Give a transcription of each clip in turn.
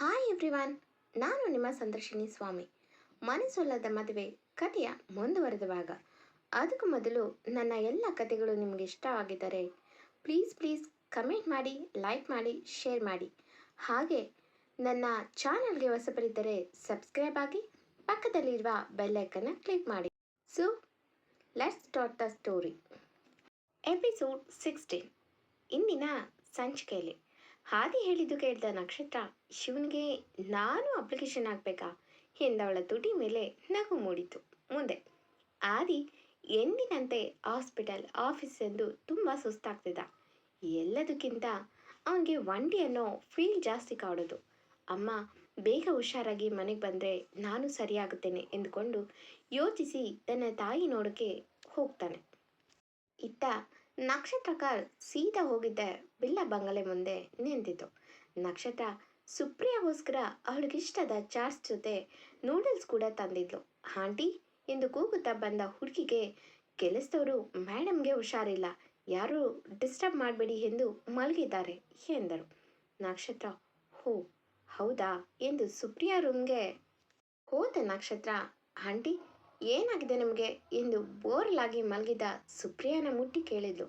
Hi everyone ನಾನು ನಿಮ್ಮ ಸಂದರ್ಶಿನಿ ಸ್ವಾಮಿ. ಮನಸ್ಸೊಲ್ಲದ ಮದುವೆ ಕಥೆಯ ಮುಂದುವರೆದ ಭಾಗ. ಅದಕ್ಕೂ ಮೊದಲು ನನ್ನ ಎಲ್ಲ ಕಥೆಗಳು ನಿಮಗೆ ಇಷ್ಟವಾಗಿದ್ದರೆ ಪ್ಲೀಸ್ ಪ್ಲೀಸ್ ಕಮೆಂಟ್ ಮಾಡಿ ಲೈಕ್ ಮಾಡಿ ಶೇರ್ ಮಾಡಿ. ಹಾಗೆ ನನ್ನ ಚಾನಲ್ಗೆ ಹೊಸಬರಿದ್ದರೆ ಸಬ್ಸ್ಕ್ರೈಬ್ ಆಗಿ ಪಕ್ಕದಲ್ಲಿರುವ ಬೆಲ್ಲೈಕನ್ನ ಕ್ಲಿಕ್ ಮಾಡಿ. So let's start the story episode sixteen ಇಂದಿನ ಸಂಚಿಕೆಯಲ್ಲಿ. ಹಾದಿ ಹೇಳಿದ್ದು ಕೇಳಿದ ನಕ್ಷತ್ರ, ಶಿವನಿಗೆ ನಾನು ಅಪ್ಲಿಕೇಶನ್ ಹಾಕ್ಬೇಕಾ? ಎಂದವಳ ತುಟಿ ಮೇಲೆ ನಗು ಮೂಡಿತು. ಮುಂದೆ, ಆದಿ, ಎಂದಿನಂತೆ ಹಾಸ್ಪಿಟಲ್ ಆಫೀಸ್ ಎಂದು ತುಂಬ ಸುಸ್ತಾಗ್ತಿದ್ದ. ಎಲ್ಲದಕ್ಕಿಂತ ಅವನಿಗೆ ಅನ್ನೋ ಫೀಲ್ ಜಾಸ್ತಿ ಕಾಡೋದು. ಅಮ್ಮ, ಬೇಗ ಹುಷಾರಾಗಿ ಮನೆಗೆ ಬಂದರೆ ನಾನು ಸರಿಯಾಗುತ್ತೇನೆ ಎಂದುಕೊಂಡು ಯೋಚಿಸಿ ತನ್ನ ತಾಯಿ ನೋಡೋಕ್ಕೆ ಹೋಗ್ತಾನೆ. ಇತ್ತ ನಕ್ಷತ್ರಕಾರ್ ಸೀದಾ ಹೋಗಿದ್ದ ಬಿಲ್ಲ ಬಂಗಲೆ ಮುಂದೆ ನಿಂತಿತು. ನಕ್ಷತ್ರ ಸುಪ್ರಿಯಾಗೋಸ್ಕರ ಅವಳಿಗಿಷ್ಟದ ಚಾಟ್ಸ್ ಜೊತೆ ನೂಡಲ್ಸ್ ಕೂಡ ತಂದಿದ್ಲು. ಆಂಟಿ ಎಂದು ಕೂಗುತ್ತಾ ಬಂದ ಹುಡುಗಿಗೆ ಕೆಲಸದವರು ಮೇಡಮ್ಗೆ ಹುಷಾರಿಲ್ಲ. ಯಾರೂ ಡಿಸ್ಟರ್ಬ್ ಮಾಡಬೇಡಿ ಎಂದು ಮಲಗಿದ್ದಾರೆ ಎಂದರು. ನಕ್ಷತ್ರ, ಹೋ, ಹೌದಾ? ಎಂದು ಸುಪ್ರಿಯಾ ರೂಮ್ಗೆ ಹೋದ ನಕ್ಷತ್ರ, ಆಂಟಿ ಏನಾಗಿದೆ ನಿಮಗೆ? ಎಂದು ಬೋರ್ಲಾಗಿ ಮಲಗಿದ ಸುಪ್ರಿಯಾನ ಮುಟ್ಟಿ ಕೇಳಿದ್ಲು.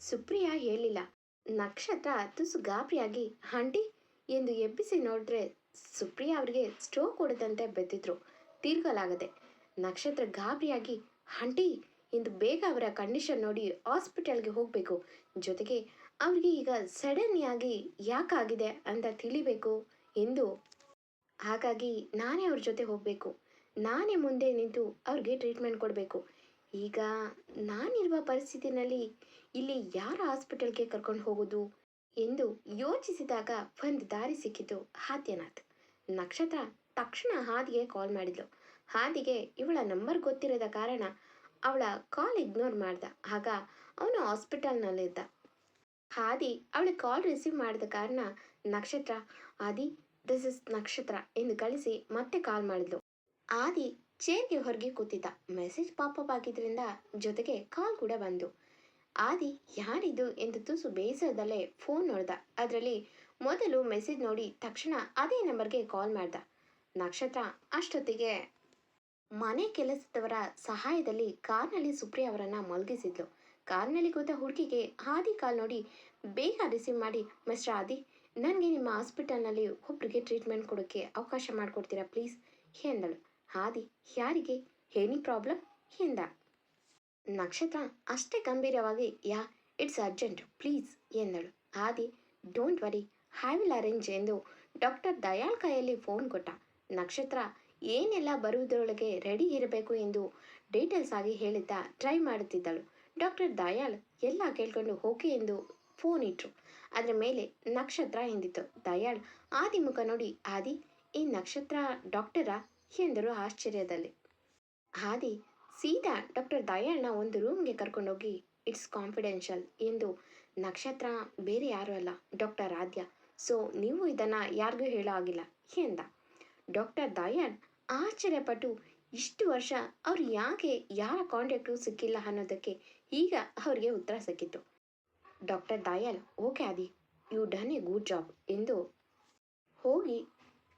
ಸುಪ್ರಿಯಾ ಹೇಳಿಲ್ಲ. ನಕ್ಷತ್ರ ತುಸು ಗಾಬರಿಯಾಗಿ ಆಂಟಿ, ಎಂದು ಎಬ್ಬಿಸಿ ನೋಡಿದ್ರೆ ಸುಪ್ರಿಯಾ ಅವರಿಗೆ ಸ್ಟ್ರೋಕ್ ಹೊಡೆದಂತೆ ಬೆದ್ದಿದ್ರು. ತೀರ್ಗಲಾಗದೆ, ನಕ್ಷತ್ರ ಗಾಬರಿಯಾಗಿ, ಆಂಟಿ, ಎಂದು ಬೇಗ ಅವರ ಕಂಡೀಷನ್ ನೋಡಿ ಹಾಸ್ಪಿಟಲ್ಗೆ ಹೋಗಬೇಕು. ಜೊತೆಗೆ ಅವರಿಗೆ ಈಗ ಸಡನ್ನಾಗಿ ಯಾಕಾಗಿದೆ ಅಂತ ತಿಳಿಬೇಕು ಎಂದು ಹಾಗಾಗಿ ನಾನೇ ಅವ್ರ ಜೊತೆ ಹೋಗಬೇಕು. ನಾನೇ ಮುಂದೆ ನಿಂತು ಅವ್ರಿಗೆ ಟ್ರೀಟ್ಮೆಂಟ್ ಕೊಡಬೇಕು. ಈಗ ನಾನಿರುವ ಪರಿಸ್ಥಿತಿನಲ್ಲಿ ಇಲ್ಲಿ ಯಾರ ಹಾಸ್ಪಿಟಲ್ಗೆ ಕರ್ಕೊಂಡು ಹೋಗೋದು ಎಂದು ಯೋಚಿಸಿದಾಗ ಒಂದು ದಾರಿ ಸಿಕ್ಕಿತು ಆದ್ಯನಾಥ್ ನಕ್ಷತ್ರ ತಕ್ಷಣ ಹಾದಿಗೆ ಕಾಲ್ ಮಾಡಿದ್ಲು. ಹಾದಿಗೆ ಇವಳ ನಂಬರ್ ಗೊತ್ತಿರದ ಕಾರಣ ಅವಳ ಕಾಲ್ ಇಗ್ನೋರ್ ಮಾಡ್ದ. ಆಗ ಅವನು ಹಾಸ್ಪಿಟಲ್ನಲ್ಲಿದ್ದ ಹಾದಿ ಅವಳ ಕಾಲ್ ರಿಸೀವ್ ಮಾಡಿದ ಕಾರಣ ನಕ್ಷತ್ರ, ಆದಿ ದಿಸ್ ಇಸ್ ನಕ್ಷತ್ರ ಎಂದು ಕಳಿಸಿ ಮತ್ತೆ ಕಾಲ್ ಮಾಡಿದ್ಲು. ಆದಿ ಚೇರ್ಗೆ ಹೊರಗೆ ಕೂತಿದ್ದ. ಮೆಸೇಜ್ ಪಾಪಪ್ ಆಗಿದ್ರಿಂದ ಜೊತೆಗೆ ಕಾಲ್ ಕೂಡ ಬಂದು. ಆದಿ, ಯಾರಿದು ಎಂದು ತುಸು ಬೇಸರದಲ್ಲೇ ಫೋನ್ ನೋಡ್ದ. ಅದರಲ್ಲಿ ಮೊದಲು ಮೆಸೇಜ್ ನೋಡಿ ತಕ್ಷಣ ಅದೇ ನಂಬರ್ಗೆ ಕಾಲ್ ಮಾಡ್ದ. ನಕ್ಷತ್ರ, ಅಷ್ಟೊತ್ತಿಗೆ ಮನೆ ಕೆಲಸದವರ ಸಹಾಯದಲ್ಲಿ ಕಾರ್ನಲ್ಲಿ ಸುಪ್ರಿಯ ಅವರನ್ನ ಮಲಗಿಸಿದ್ಲು. ಕಾರ್ನಲ್ಲಿ ಕೂತ ಹುಡುಗಿಗೆ ಆದಿ ಕಾಲ್ ನೋಡಿ ಬೇಗ ರಿಸೀವ್ ಮಾಡಿ ಮಿಸ್ಟರ್ ಆದಿ, ನನಗೆ ನಿಮ್ಮ ಹಾಸ್ಪಿಟಲ್ನಲ್ಲಿ ಒಬ್ಬರಿಗೆ ಟ್ರೀಟ್ಮೆಂಟ್ ಕೊಡೋಕ್ಕೆ ಅವಕಾಶ ಮಾಡಿಕೊಡ್ತೀರಾ ಪ್ಲೀಸ್ ಎಂದಳು ಹಾದಿ ಯಾರಿಗೆ? ಏನಿ ಪ್ರಾಬ್ಲಮ್ ಎಂದ ನಕ್ಷತ್ರ ಅಷ್ಟೇ ಗಂಭೀರವಾಗಿ, ಯಾ ಇಟ್ಸ್ ಅರ್ಜೆಂಟ್ ಪ್ಲೀಸ್ ಎಂದಳು. Aadi don't worry I will arrange ಎಂದು ಡಾಕ್ಟರ್ ದಯಾಳ್ ಕೈಯಲ್ಲಿ ಫೋನ್ ಕೊಟ್ಟ. ನಕ್ಷತ್ರ, ಏನೆಲ್ಲ ಬರುವುದರೊಳಗೆ ರೆಡಿ ಇರಬೇಕು? ಎಂದು ಡೀಟೇಲ್ಸ್ ಆಗಿ ಹೇಳಿದ್ದ ಟ್ರೈ ಮಾಡುತ್ತಿದ್ದಳು. ಡಾಕ್ಟರ್ ದಯಾಳ್, ಎಲ್ಲ ಕೇಳ್ಕೊಂಡು ಓಕೆ ಎಂದು ಫೋನ್ ಇಟ್ರು. ಅದರ ಮೇಲೆ ನಕ್ಷತ್ರ ಎಂದಿತ್ತು. ದಯಾಳ್ ಆದಿ ಮುಖ ನೋಡಿ ಆದಿ ಈ ನಕ್ಷತ್ರ ಡಾಕ್ಟರಾ ಎಂದರು ಆಶ್ಚರ್ಯದಲ್ಲಿ. ಹಾದಿ ಸೀದಾ ಡಾಕ್ಟರ್ ದಯಣ್ಣ ಒಂದು ರೂಮ್ಗೆ ಕರ್ಕೊಂಡೋಗಿ, ಇಟ್ಸ್ ಕಾನ್ಫಿಡೆನ್ಷಿಯಲ್ ಎಂದು, ನಕ್ಷತ್ರ ಬೇರೆ ಯಾರೂ ಅಲ್ಲ, ಡಾಕ್ಟರ್ ಆದ್ಯ, ಸೊ ನೀವು ಇದನ್ನು ಯಾರಿಗೂ ಹೇಳೋ ಆಗಿಲ್ಲ ಎಂದ. ಡಾಕ್ಟರ್ ದಯಾಳ್ ಆಶ್ಚರ್ಯಪಟ್ಟು, ಇಷ್ಟು ವರ್ಷ ಅವ್ರು ಯಾಕೆ ಯಾರ ಕಾಂಟ್ಯಾಕ್ಟು ಸಿಕ್ಕಿಲ್ಲ ಅನ್ನೋದಕ್ಕೆ ಈಗ ಅವರಿಗೆ ಉತ್ತರ ಸಿಕ್ಕಿತ್ತು. Doctor Dayal okay Aadi, you done a good job ಎಂದು ಹೋಗಿ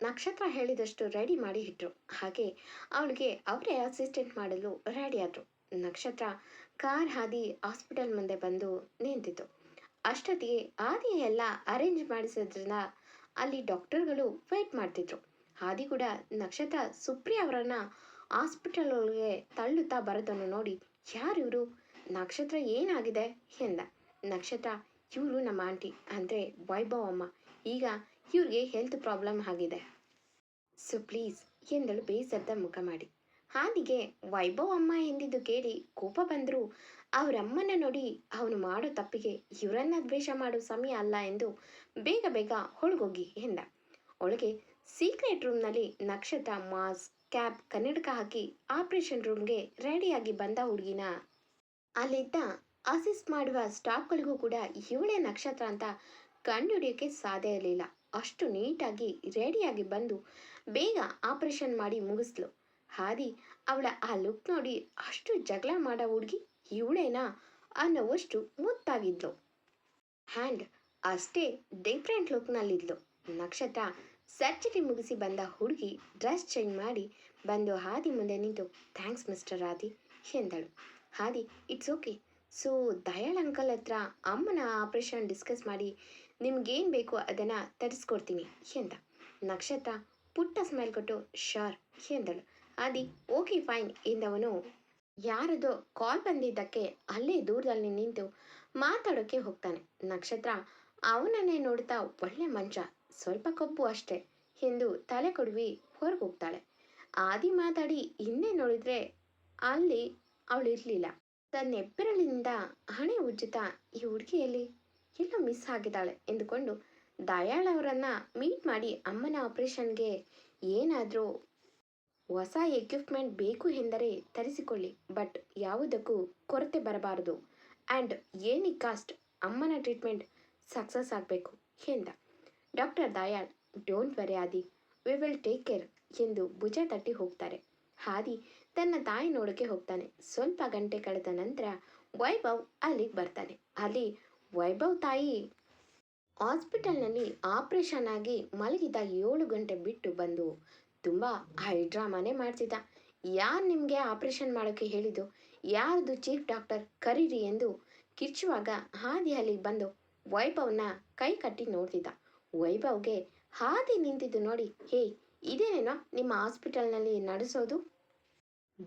ನಕ್ಷತ್ರ ಹೇಳಿದಷ್ಟು ರೆಡಿ ಮಾಡಿ ಇಟ್ರು. ಹಾಗೆ ಅವಳಿಗೆ ಅವರೇ ಅಸಿಸ್ಟೆಂಟ್ ಮಾಡಲು ರೆಡಿ ಆದರು. ನಕ್ಷತ್ರ ಕಾರ್ ಹಾದಿ ಹಾಸ್ಪಿಟಲ್ ಮುಂದೆ ಬಂದು ನಿಂತಿತು ಅಷ್ಟೊತ್ತಿಗೆ ಆದಿ ಎಲ್ಲ ಅರೇಂಜ್ ಮಾಡಿಸೋದ್ರಿಂದ ಅಲ್ಲಿ ಡಾಕ್ಟರ್ಗಳು ವೆಯ್ಟ್ ಮಾಡ್ತಿದ್ರು. ಹಾದಿ ಕೂಡ ನಕ್ಷತ್ರ ಸುಪ್ರಿಯ ಅವರನ್ನ ಹಾಸ್ಪಿಟಲ್ ಒಳಗೆ ತಳ್ಳುತ್ತಾ ಬರೋದನ್ನು ನೋಡಿ, ಯಾರು ಇವರು? ನಕ್ಷತ್ರ ಏನಾಗಿದೆ? ಎಂದ. ನಕ್ಷತ್ರ, ಇವರು ನಮ್ಮ ಆಂಟಿ ಅಂದರೆ ವೈಭವ್ ಅಮ್ಮ. ಈಗ ಇವ್ರಿಗೆ ಹೆಲ್ತ್ ಪ್ರಾಬ್ಲಮ್ ಆಗಿದೆ. ಸೊ ಪ್ಲೀಸ್ ಎಂದಳು ಬೇಸರದ ಮುಖ ಮಾಡಿ. ಹಾದಿಗೆ ವೈಭವ್ ಅಮ್ಮ ಎಂದಿದ್ದು ಕೇಳಿ ಕೋಪ ಬಂದರೂ. ಅವರಮ್ಮನ ನೋಡಿ ಅವನು ಮಾಡೋ ತಪ್ಪಿಗೆ ಇವರನ್ನ ದ್ವೇಷ ಮಾಡೋ ಸಮಯ ಅಲ್ಲ ಎಂದು ಬೇಗ ಬೇಗ ಹೊಳಗೋಗಿ ಎಂದ. ಒಳಗೆ ಸೀಕ್ರೆಟ್ ರೂಮ್ನಲ್ಲಿ ನಕ್ಷತ್ರ, ಮಾಸ್ಕ್ ಕ್ಯಾಬ್ ಕನ್ನಡಕ ಹಾಕಿ ಆಪರೇಷನ್ ರೂಮ್ಗೆ ರೆಡಿಯಾಗಿ ಬಂದ ಹುಡುಗಿನ ಅಲ್ಲಿದ್ದ ಅಸಿಸ್ಟ್ ಮಾಡುವ ಸ್ಟಾಫ್ಗಳಿಗೂ ಕೂಡ ಇವಳೇ ನಕ್ಷತ್ರ ಅಂತ ಕಂಡುಹಿಡಿಯೋಕ್ಕೆ ಸಾಧ್ಯ ಇರಲಿಲ್ಲ. ಅಷ್ಟು ನೀಟಾಗಿ ರೆಡಿಯಾಗಿ ಬಂದು ಬೇಗ ಆಪರೇಷನ್ ಮಾಡಿ ಮುಗಿಸ್ಲು. ಹಾದಿ ಅವಳ ಆ ಲುಕ್ ನೋಡಿ ಅಷ್ಟು ಜಗಳ ಮಾಡೋ ಹುಡುಗಿ ಇವಳೇನಾ ಅನ್ನೋವಷ್ಟು ಮುತ್ತಾಗಿದ್ಲು. ಹ್ಯಾಂಡ್ ಅಷ್ಟೇ ಡಿಫ್ರೆಂಟ್ ಲುಕ್ನಲ್ಲಿದ್ಲು. ನಕ್ಷತ್ರ ಸರ್ಜರಿ ಮುಗಿಸಿ ಬಂದ ಹುಡುಗಿ ಡ್ರೆಸ್ ಚೇಂಜ್ ಮಾಡಿ ಬಂದು ಹಾದಿ ಮುಂದೆ ನಿಂತು, ಥ್ಯಾಂಕ್ಸ್ ಮಿಸ್ಟರ್ ಹಾದಿ ಎಂದಳು. Aadi, it's okay. So, Dayal uncle ಹತ್ರ ಅಮ್ಮನ ಆಪ್ರೇಷನ್ ಡಿಸ್ಕಸ್ ಮಾಡಿ ನಿಮ್ಗೇನು ಬೇಕೋ ಅದನ್ನು ತರಿಸ್ಕೊಡ್ತೀನಿ, ಎಂದ. ನಕ್ಷತ್ರ ಪುಟ್ಟ ಸ್ಮೈಲ್ ಕೊಟ್ಟು ಶೋರ್ ಎಂದಳು ಆದಿ, ಓಕೆ, ಫೈನ್, ಎಂದವನು. ಯಾರದೋ ಕಾಲ್ ಬಂದಿದ್ದಕ್ಕೆ ಅಲ್ಲೇ ದೂರದಲ್ಲಿ ನಿಂತು ಮಾತಾಡೋಕ್ಕೆ ಹೋಗ್ತಾನೆ. ನಕ್ಷತ್ರ, ಅವನನ್ನೇ ನೋಡ್ತಾ ಒಳ್ಳೆ ಮಂಚ, ಸ್ವಲ್ಪ ಕಬ್ಬು ಅಷ್ಟೇ, ಎಂದು ತಲೆ ಕೊಡುವಿ ಹೊರಗೆ ಹೋಗ್ತಾಳೆ. ಆದಿ ಮಾತಾಡಿ, ಇನ್ನೇ ನೋಡಿದ್ರೆ ಅಲ್ಲಿ ಅವಳು ಇರಲಿಲ್ಲ. ತನ್ನ ಎಬ್ಬೆರಳಿನಿಂದ ಹಣೆ ಉಜ್ಜುತ್ತಾ ಈ ಹುಡುಗಿಯಲ್ಲಿ ಎಲ್ಲೋ ಮಿಸ್ ಆಗಿದ್ದಾಳೆ, ಎಂದುಕೊಂಡು ದಯಾಳ್ ಅವರನ್ನ ಮೀಟ್ ಮಾಡಿ ಅಮ್ಮನ ಆಪರೇಷನ್ಗೆ ಏನಾದರೂ ಹೊಸ ಎಕ್ವಿಪ್ಮೆಂಟ್ ಬೇಕು ಎಂದರೆ ತರಿಸಿಕೊಳ್ಳಿ ಬಟ್ ಯಾವುದಕ್ಕೂ ಕೊರತೆ ಬರಬಾರದು. ಆ್ಯಂಡ್ ಏನಿ ಕಾಸ್ಟ್ ಅಮ್ಮನ ಟ್ರೀಟ್ಮೆಂಟ್ ಸಕ್ಸಸ್ ಆಗಬೇಕು ಎಂದ. Doctor Dayal don't worry Aadi we will take care ಎಂದು ಭುಜ ತಟ್ಟಿ ಹೋಗ್ತಾರೆ. ಹಾದಿ ತನ್ನ ತಾಯಿ ನೋಡೋಕೆ ಹೋಗ್ತಾನೆ. ಸ್ವಲ್ಪ ಗಂಟೆ ಕಳೆದ ನಂತರ ವೈಭವ್ ಅಲ್ಲಿಗೆ ಬರ್ತಾನೆ. ಅಲ್ಲಿ ವೈಭವ್ ತಾಯಿ ಹಾಸ್ಪಿಟಲ್ನಲ್ಲಿ ಆಪರೇಷನ್ ಆಗಿ ಮಲಗಿದ ಏಳು ಗಂಟೆ ಬಿಟ್ಟು ಬಂದು ತುಂಬ ಹೈಡ್ರಾಮಾನೇ ಮಾಡ್ತಿದ್ದ. ಯಾರು ನಿಮಗೆ ಆಪರೇಷನ್ ಮಾಡೋಕ್ಕೆ ಹೇಳಿದ್ದು? ಯಾರದು ಚೀಫ್ ಡಾಕ್ಟರ್ ಕರೀರಿ ಎಂದು ಕಿರ್ಚುವಾಗ ಹಾದಿ ಅಲ್ಲಿಗೆ ಬಂದು ವೈಭವ್ನ ಕೈ ಕಟ್ಟಿ ನೋಡ್ತಿದ್ದ. ವೈಭವ್ಗೆ ಹಾದಿ ನಿಂತಿದ್ದು ನೋಡಿ, ಹೇ, ಇದೇನೇನೋ ನಿಮ್ಮ ಹಾಸ್ಪಿಟಲ್ನಲ್ಲಿ ನಡೆಸೋದು?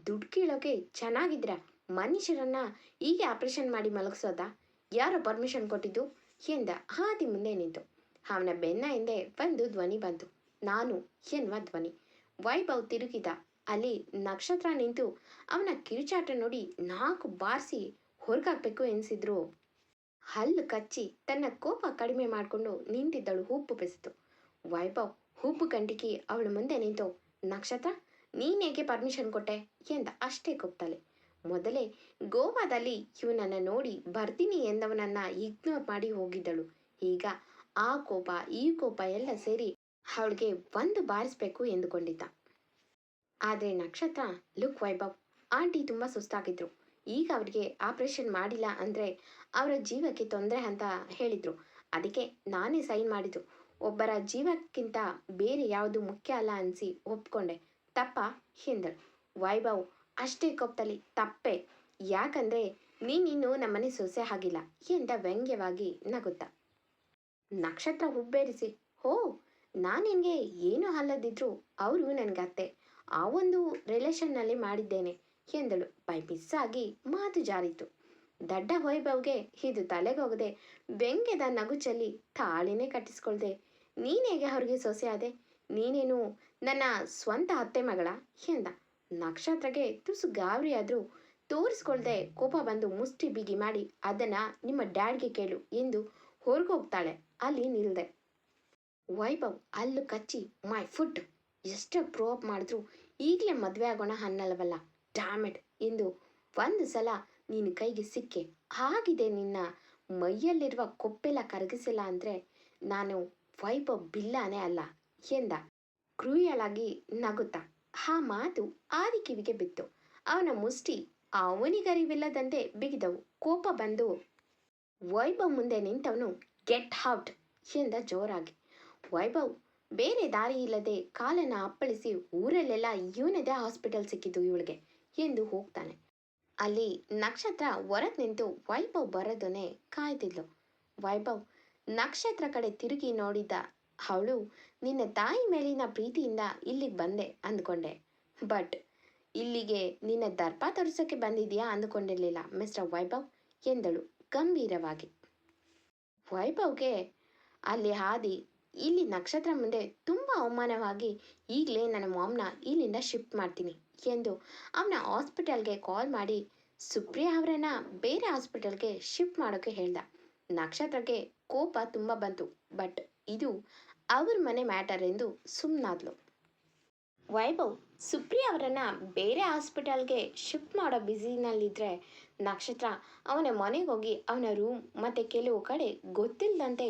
ದುಡ್ಡು ಕೀಳೋಕೆ ಚೆನ್ನಾಗಿದ್ರ ಮನುಷ್ಯರನ್ನ ಹೀಗೆ ಆಪರೇಷನ್ ಮಾಡಿ ಮಲಗಿಸೋದಾ? ಯಾರೋ ಪರ್ಮಿಷನ್ ಕೊಟ್ಟಿದ್ದು? ಎಂದ ಹಾದಿ ಮುಂದೆ ನಿಂತು. ಅವನ ಬೆನ್ನ ಹಿಂದೆ ಒಂದು ಧ್ವನಿ ಬಂತು. ನಾನು ಎನ್ನುವ ಧ್ವನಿ. ವೈಭವ್ ತಿರುಗಿದ. ಅಲ್ಲಿ ನಕ್ಷತ್ರ ನಿಂತು ಅವನ ಕಿರುಚಾಟ ನೋಡಿ ನಾಲ್ಕು ಬಾರಿಸಿ ಹೊರಗಾಕ್ಬೇಕು ಎನಿಸಿದ್ರು. ಹಲ್ಲು ಕಚ್ಚಿ ತನ್ನ ಕೋಪ ಕಡಿಮೆ ಮಾಡಿಕೊಂಡು ನಿಂತಿದ್ದಳು ಉಪ್ಪು ಬೆಸಿತು ವೈಭವ್, ಉಪ್ಪು ಕಂಟಿಕಿ ಅವಳ ಮುಂದೆ ನಿಂತು. ನಕ್ಷತ್ರ ನೀನೇಗೆ ಪರ್ಮಿಷನ್ ಕೊಟ್ಟೆ? ಎಂದ ಅಷ್ಟೇ ಕೊಪ್ತಲೆ ಮೊದಲೇ ಗೋವಾದಲ್ಲಿ ಇವನನ್ನ ನೋಡಿ ಬರ್ತೀನಿ ಎಂದವನನ್ನ ಇಗ್ನೋರ್ ಮಾಡಿ ಹೋಗಿದ್ದಳು. ಈಗ ಆ ಕೋಪ, ಈ ಕೋಪ ಎಲ್ಲ ಸೇರಿ ಅವಳಿಗೆ ಒಂದು ಬಾರಿಸ್ಬೇಕು ಎಂದುಕೊಂಡಿದ್ದ. ಆದರೆ ನಕ್ಷತ್ರ, ಲುಕ್ ವೈಭವ್, ಆಂಟಿ ತುಂಬ ಸುಸ್ತಾಗಿದ್ರು. ಈಗ ಅವರಿಗೆ ಆಪರೇಷನ್ ಮಾಡಿಲ್ಲ ಅಂದರೆ ಅವರ ಜೀವಕ್ಕೆ ತೊಂದರೆ ಅಂತ ಹೇಳಿದರು. ಅದಕ್ಕೆ ನಾನೇ ಸೈನ್ ಮಾಡಿದ್ದು. ಒಬ್ಬರ ಜೀವಕ್ಕಿಂತ ಬೇರೆ ಯಾವುದು ಮುಖ್ಯ ಅಲ್ಲ ಅನಿಸಿ ಒಪ್ಕೊಂಡೆ. ತಪ್ಪ, ಎಂದಳು. ವೈಭವ್ ಅಷ್ಟೇ ಕೋಪದಲ್ಲಿ ತಪ್ಪೆ. ಯಾಕಂದ್ರೆ ನೀನಿನ್ನು ನಮ್ಮನೆ ಸೊಸೆ ಆಗಿಲ್ಲ. ಎಂದ ವ್ಯಂಗ್ಯವಾಗಿ ನಗುತ್ತ? ನಕ್ಷತ್ರ ಹುಬ್ಬೇರಿಸಿ. ಹೋ, ನಾನಿನ್ಗೆ ಏನೂ ಅಲ್ಲದಿದ್ರು ಅವರು ನನಗತ್ತೆ. ಆ ಒಂದು ರಿಲೇಷನ್ನಲ್ಲಿ ಮಾಡಿದ್ದೇನೆ ಎಂದಳು. ಬೈ ಮಿಸ್ಸಾಗಿ ಮಾತು ಜಾರಿತು. ದಡ್ಡ ವೈಭವ್ಗೆ ಇದು ತಲೆಗೋಗದೆ ವ್ಯಂಗ್ಯದ ನಗುಚಲ್ಲಿ ತಾಳಿನೇ ಕಟ್ಟಿಸ್ಕೊಳ್ದೆ. ನೀನೇಗೆ ಅವ್ರಿಗೆ ಸೊಸೆ ಆದೆ? ನೀನೇನು ನನ್ನ ಸ್ವಂತ ಅತ್ತೆ ಮಗಳ? ಎಂದ. ನಕ್ಷತ್ರಗೆ ತುಸು ಗಾಬರಿ ಆದರೂ ತೋರಿಸ್ಕೊಳ್ದೆ ಕೋಪ ಬಂದು ಮುಷ್ಟಿ ಬಿಗಿ ಮಾಡಿ ಅದನ್ನ ನಿಮ್ಮ ಡ್ಯಾಡ್ಗೆ ಕೇಳು ಎಂದು ಹೊರಗೋಗ್ತಾಳೆ. ಅಲ್ಲಿ ನಿಲ್ದೆ. ವೈಭವ್ ಅಲ್ಲು ಕಚ್ಚಿ ಮೈ ಫುಡ್ ಎಷ್ಟೇ ಪ್ರೋಪ್ ಮಾಡಿದ್ರು ಈಗಲೇ ಮದುವೆ ಆಗೋಣ ಅನ್ನಲ್ವಲ್ಲ ಡ್ಯಾಮೆಡ್ ಎಂದು ಒಂದು ಸಲ ನೀನು ಕೈಗೆ ಸಿಕ್ಕೆ ಆಗಿದೆ ನಿನ್ನ ಮೈಯಲ್ಲಿರುವ ಕೊಪ್ಪೆಲ್ಲ ಕರಗಿಸಿಲ್ಲ ಅಂದರೆ ನಾನು ವೈಭವ್ ಬಿಲ್ಲಾನೇ ಅಲ್ಲ, ಎಂದ. ಕ್ರೂಯಲಾಗಿ ನಗುತ್ತಾ ಆ ಮಾತು ಆದಿ ಕಿವಿಗೆ ಬಿತ್ತು. ಅವನ ಮುಷ್ಟಿ ಅವನಿಗರಿವಿಲ್ಲದಂತೆ ಬಿಗಿದವು. ಕೋಪ ಬಂದು ವೈಭವ್ ಮುಂದೆ ನಿಂತವನು, ಗೆಟ್ ಔಟ್ ಎಂದ ಜೋರಾಗಿ. ವೈಭವ್, ಬೇರೆ ದಾರಿ ಇಲ್ಲದೆ ಕಾಲನ್ನ ಅಪ್ಪಳಿಸಿ ಊರಲ್ಲೆಲ್ಲ ಇವನದೇ ಹಾಸ್ಪಿಟಲ್ ಸಿಕ್ಕಿದ್ದು ಇವಳಿಗೆ ಎಂದು ಹೋಗ್ತಾನೆ. ಅಲ್ಲಿ ನಕ್ಷತ್ರ ಹೊರಗೆ ನಿಂತು ವೈಭವ್ ಬರೋದನ್ನೇ ಕಾಯ್ತಿದ್ಲು. ವೈಭವ್ ನಕ್ಷತ್ರ ಕಡೆ ತಿರುಗಿ ನೋಡಿದ್ದ ಅವಳು ನಿನ್ನ ತಾಯಿ ಮೇಲಿನ ಪ್ರೀತಿಯಿಂದ ಇಲ್ಲಿಗೆ ಬಂದೆ ಅಂದ್ಕೊಂಡೆ. ಬಟ್ ಇಲ್ಲಿಗೆ ನಿನ್ನ ದರ್ಪ ತೋರಿಸೋಕ್ಕೆ ಬಂದಿದೆಯಾ ಅಂದುಕೊಂಡಿರಲಿಲ್ಲ ಮಿಸ್ಟರ್ ವೈಭವ್ ಎಂದಳು ಗಂಭೀರವಾಗಿ. ವೈಭವ್ಗೆ ಅಲ್ಲಿ ಹಾದಿ, ಇಲ್ಲಿ ನಕ್ಷತ್ರ ಮುಂದೆ ತುಂಬ ಅವಮಾನವಾಗಿ ಈಗಲೇ ನನ್ನ ಮಾಮ್ನ ಇಲ್ಲಿಂದ ಶಿಫ್ಟ್ ಮಾಡ್ತೀನಿ ಎಂದು ಅವನ ಹಾಸ್ಪಿಟಲ್ಗೆ ಕಾಲ್ ಮಾಡಿ ಸುಪ್ರಿಯಾ ಅವರನ್ನು ಬೇರೆ ಹಾಸ್ಪಿಟಲ್ಗೆ ಶಿಫ್ಟ್ ಮಾಡೋಕ್ಕೆ ಹೇಳ್ದ. ನಕ್ಷತ್ರಕ್ಕೆ ಕೋಪ ತುಂಬ ಬಂತು, ಬಟ್ ಇದು ಅವ್ರ ಮನೆ ಮ್ಯಾಟರ್ ಎಂದು ಸುಮ್ಮನಾದ್ಲು ವೈಭವ್ ಸುಪ್ರಿ ಅವರನ್ನು ಬೇರೆ ಹಾಸ್ಪಿಟಲ್ಗೆ ಶಿಫ್ಟ್ ಮಾಡೋ ಬ್ಯುಸಿನಲ್ಲಿದ್ದರೆ ನಕ್ಷತ್ರ ಅವನ ಮನೆಗೆ ಹೋಗಿ ಅವನ ರೂಮ್ ಮತ್ತು ಕೆಲವು ಕಡೆ ಗೊತ್ತಿಲ್ಲದಂತೆ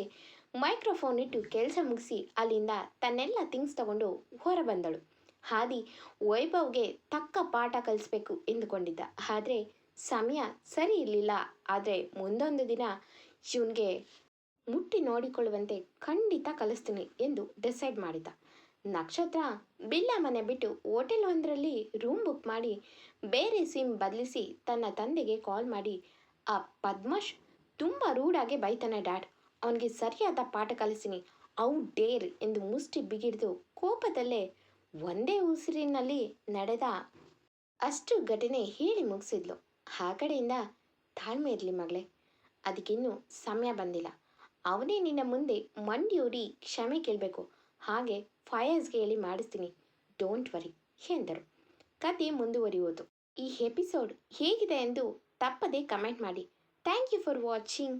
ಮೈಕ್ರೋಫೋನ್ ಇಟ್ಟು ಕೆಲಸ ಮುಗಿಸಿ ಅಲ್ಲಿಂದ ತನ್ನೆಲ್ಲ ಥಿಂಗ್ಸ್ ತಗೊಂಡು ಹೊರ ಬಂದಳು. ಹಾದಿ ವೈಭವ್ಗೆ ತಕ್ಕ ಪಾಠ ಕಲಿಸ್ಬೇಕು ಎಂದುಕೊಂಡಿದ್ದ. ಆದರೆ ಸಮಯ ಸರಿ ಇರಲಿಲ್ಲ. ಆದರೆ ಮುಂದೊಂದು ದಿನ ಇವನಿಗೆ ಮುಟ್ಟಿ ನೋಡಿಕೊಳ್ಳುವಂತೆ ಖಂಡಿತ ಕಲಿಸ್ತೀನಿ ಎಂದು ಡಿಸೈಡ್ ಮಾಡಿದ. ನಕ್ಷತ್ರ ಬಿಲ್ಲ ಮನೆ ಬಿಟ್ಟು ಹೋಟೆಲ್ ಒಂದರಲ್ಲಿ ರೂಮ್ ಬುಕ್ ಮಾಡಿ ಬೇರೆ ಸಿಮ್ ಬದಲಿಸಿ ತನ್ನ ತಂದೆಗೆ ಕಾಲ್ ಮಾಡಿ, ಆ ಪದ್ಮಶ್ ತುಂಬ ರೂಡಾಗಿ ಬೈತಾನೆ ಡ್ಯಾಡ್ ಅವನಿಗೆ ಸರಿಯಾದ ಪಾಠ ಕಲಿಸಿನಿ ಅವು ಡೇರ್ ಎಂದು ಮುಷ್ಟಿ ಬಿಗಿಡಿದು ಕೋಪದಲ್ಲೇ ಒಂದೇ ಉಸಿರಿನಲ್ಲಿ ನಡೆದ ಅಷ್ಟು ಘಟನೆ ಹೇಳಿ ಮುಗಿಸಿದ್ಲು. ಆ ಕಡೆಯಿಂದ ತಾಳ್ಮೆ ಇರಲಿ ಮಗಳೇ. ಅದಕ್ಕಿನ್ನೂ ಸಮಯ ಬಂದಿಲ್ಲ. ಅವನೇ ನಿನ್ನ ಮುಂದೆ ಮಂಡಿಯೂರಿ ಕ್ಷಮೆ ಕೇಳಬೇಕು. ಹಾಗೆ ಫಯಾಜ್ಗೆ ಹೇಳಿ ಮಾಡಿಸ್ತೀನಿ. ಡೋಂಟ್ ವರಿ ಎಂದರು. ಕತೆ ಮುಂದುವರಿಯುವುದು. ಈ ಎಪಿಸೋಡ್ ಹೇಗಿದೆ ಎಂದು ತಪ್ಪದೆ ಕಮೆಂಟ್ ಮಾಡಿ. Thank you for watching